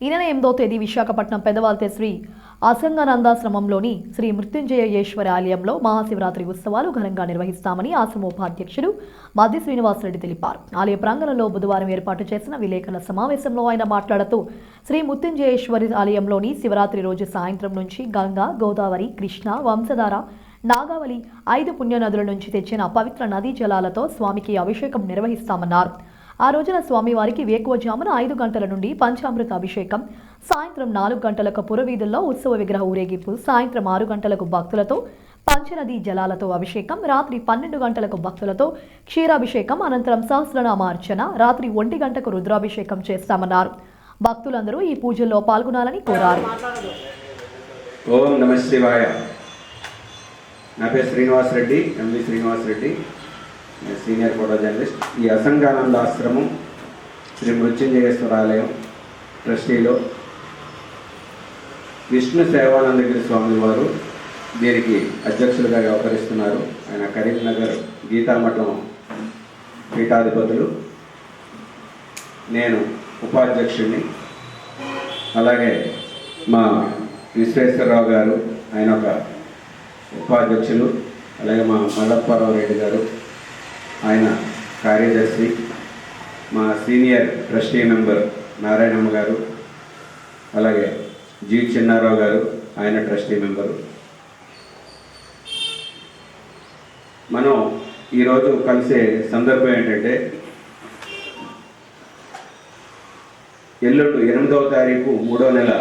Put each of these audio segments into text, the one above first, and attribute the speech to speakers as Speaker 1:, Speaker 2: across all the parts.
Speaker 1: ఈ నెల ఎనిమిదో తేదీ విశాఖపట్నం పెదవాల్తే శ్రీ అసంగానందాశ్రమంలోని శ్రీ మృత్యుంజయేశ్వర ఆలయంలో మహాశివరాత్రి ఉత్సవాలు ఘనంగా నిర్వహిస్తామని ఆశ్రమ ఉపాధ్యక్షుడు మధ్య శ్రీనివాసరెడ్డి తెలిపారు. ఆలయ ప్రాంగణంలో బుధవారం ఏర్పాటు చేసిన విలేకరుల సమావేశంలో ఆయన మాట్లాడుతూ శ్రీ మృత్యుంజయేశ్వరి ఆలయంలోని శివరాత్రి రోజు సాయంత్రం నుంచి గంగా గోదావరి కృష్ణ వంశధార నాగావళి ఐదు పుణ్యనదుల నుంచి తెచ్చిన పవిత్ర నదీ జలాలతో స్వామికి అభిషేకం నిర్వహిస్తామన్నారు. ఆ రోజున స్వామివారికి వేకువజామున ఐదు గంటల నుండి పంచామృత అభిషేకం సాయంత్రం నాలుగు గంటలకు పురవీధుల్లో ఉత్సవ విగ్రహ ఊరేగింపు సాయంత్రం ఆరు గంటలకు భక్తులతో పంచనది జలాలతో అభిషేకం రాత్రి పన్నెండు గంటలకు భక్తులతో క్షీరాభిషేకం అనంతరం సహస్రనామార్చన రాత్రి ఒంటి గంటకు రుద్రాభిషేకం చేస్తామన్నారు. భక్తులందరూ ఈ పూజల్లో పాల్గొనాలని కోరారు.
Speaker 2: ఓం నమ శివాయ. నా పేరు Srinivas Reddy MV Srinivas Reddy senior photo journalist ఈ అసంగానంద ఆశ్రమం శ్రీ మృత్యుంజయేశ్వరాలయం ట్రస్టీలో విష్ణు సేవానందగిరి స్వామి వారు దీనికి అధ్యక్షులుగా వ్యవహరిస్తున్నారు. ఆయన కరీంనగర్ గీతామఠం పీఠాధిపతులు. నేను ఉపాధ్యక్షుడిని అలాగే మా విశ్వేశ్వరరావు గారు ఆయన ఒక ఉపాధ్యక్షులు. అలాగే మా మల్లప్పారావు రెడ్డి గారు. ఆయన కార్యదర్శి మా సీనియర్ ట్రస్టీ మెంబర్ నారాయణమ్మ గారు అలాగే జీ చిన్నారావు గారు ఆయన ట్రస్టీ మెంబరు. మనం ఈరోజు కలిసే సందర్భం ఏంటంటే ఎల్లుండి ఎనిమిదవ తారీఖు మూడో నెల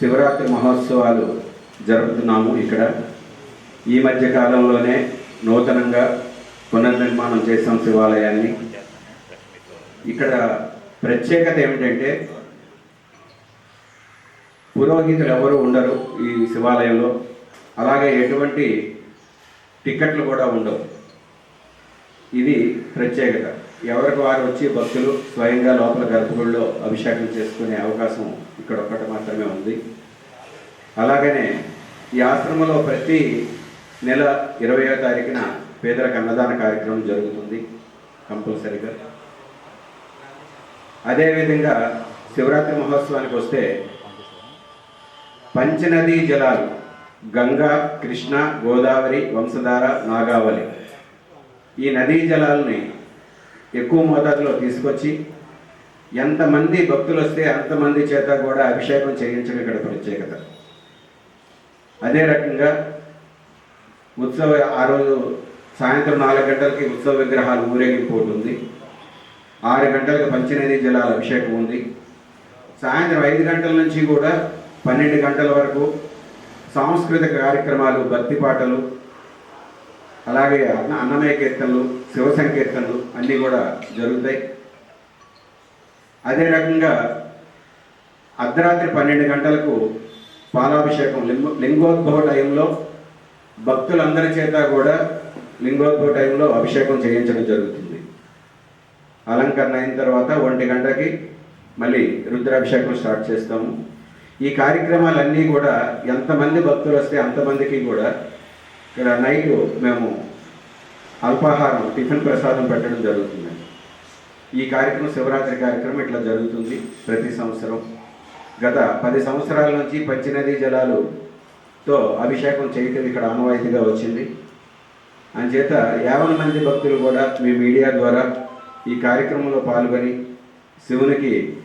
Speaker 2: శివరాత్రి మహోత్సవాలు జరుపుతున్నాము ఇక్కడ. ఈ మధ్య కాలంలోనే నూతనంగా పునర్నిర్మాణం చేసాం శివాలయాన్ని. ఇక్కడ ప్రత్యేకత ఏమిటంటే పురోహితులు ఎవరు ఉండరు ఈ శివాలయంలో. అలాగే ఎటువంటి టికెట్లు కూడా ఉండవు. ఇది ప్రత్యేకత. ఎవరికి వారు వచ్చి భక్తులు స్వయంగా లోపల గర్భగుడిలో అభిషేకం చేసుకునే అవకాశం ఇక్కడ ఒక్కటి మాత్రమే ఉంది. అలాగనే ఈ ఆశ్రమంలో ప్రతి నెల ఇరవయో తారీఖున పేదలకు అన్నదాన కార్యక్రమం జరుగుతుంది కంపల్సరీగా. అదేవిధంగా శివరాత్రి మహోత్సవానికి వస్తే పంచనదీ జలాలు గంగా కృష్ణ గోదావరి వంశధార నాగావళి ఈ నదీ జలాలని ఎక్కువ మోతాదులో తీసుకొచ్చి ఎంతమంది భక్తులు వస్తే అంతమంది చేత కూడా అభిషేకం చేయించడం ఇక్కడ ప్రత్యేకత. అదే రకంగా ఉత్సవ ఆ రోజు సాయంత్రం నాలుగు గంటలకి ఉత్సవ విగ్రహాలు ఊరేగింపు ఉంటుంది ఆరు గంటలకు పంచనదీ జలాల అభిషేకం ఉంది. సాయంత్రం ఐదు గంటల నుంచి కూడా పన్నెండు గంటల వరకు సాంస్కృతిక కార్యక్రమాలు భక్తి పాటలు అలాగే అన్న అన్నమయ కీర్తనలు శివ సంకీర్తనలు అన్నీ కూడా జరుగుతాయి. అదే రకంగా అర్ధరాత్రి పన్నెండు గంటలకు పాలాభిషేకం లింగ లింగోద్భవ టైంలో భక్తులందరి చేత కూడా లింగోద్భవ టైంలో అభిషేకం చేయించడం జరుగుతుంది. అలంకరణ అయిన తర్వాత ఒంటి గంటకి మళ్ళీ రుద్రాభిషేకం స్టార్ట్ చేస్తాము. ఈ కార్యక్రమాలన్నీ కూడా ఎంతమంది భక్తులు వస్తే అంతమందికి కూడా ఇక్కడ నైట్ మేము అల్పాహారం టిఫిన్ ప్రసాదం పెట్టడం జరుగుతుంది. ఈ కార్యక్రమం శివరాత్రి కార్యక్రమం ఇట్లా జరుగుతుంది ప్రతి సంవత్సరం. గత పది సంవత్సరాల నుంచి పంచనదీ జలాలుతో అభిషేకం చేయటం ఇక్కడ ఆనవాయితీగా వచ్చింది. చేత యాభై మంది భక్తులు కూడా మీ మీడియా ద్వారా ఈ కార్యక్రమంలో పాల్గొని శివునికి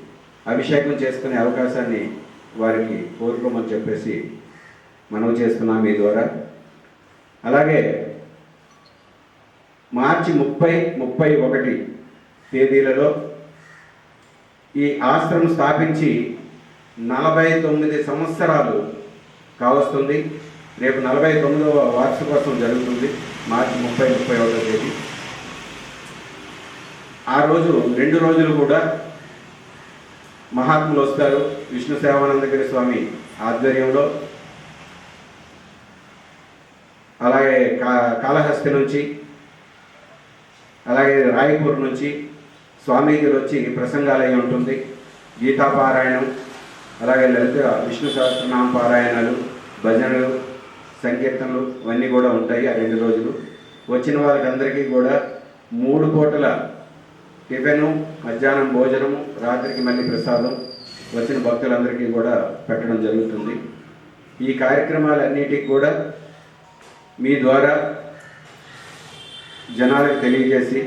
Speaker 2: అభిషేకం చేసుకునే అవకాశాన్ని వారికి కోరుకోమని చెప్పేసి మనవి చేస్తున్నాం మీ ద్వారా. అలాగే మార్చి ముప్పై ముప్పై ఒకటి తేదీలలో ఈ ఆశ్రమం స్థాపించి నలభై తొమ్మిది సంవత్సరాలు కావస్తుంది. రేపు నలభై తొమ్మిదవ వార్షికోత్సవం జరుగుతుంది మార్చి ముప్పై ముప్పై ఒకటో తేదీ. ఆ రోజు రెండు రోజులు కూడా మహాత్ములు వస్తారు. విష్ణు సేవానందగిరి స్వామి ఆధ్వర్యంలో. అలాగే కా కాళహస్తి నుంచి అలాగే రాయపూర్ నుంచి స్వామీజీలు వచ్చి ప్రసంగాలయం ఉంటుంది. గీతాపారాయణం అలాగే లలిత విష్ణు సహస్రనామ పారాయణాలు భజనలు సంకీర్తనలు ఇవన్నీ కూడా ఉంటాయి ఆ రెండు రోజులు. వచ్చిన వాళ్ళకందరికీ కూడా మూడు పూటల టిఫిను మధ్యాహ్నం భోజనము రాత్రికి మళ్ళీ ప్రసాదం వచ్చిన భక్తులందరికీ కూడా పెట్టడం జరుగుతుంది. ఈ కార్యక్రమాలన్నిటికి కూడా మీ ద్వారా జనాలకు తెలియజేసి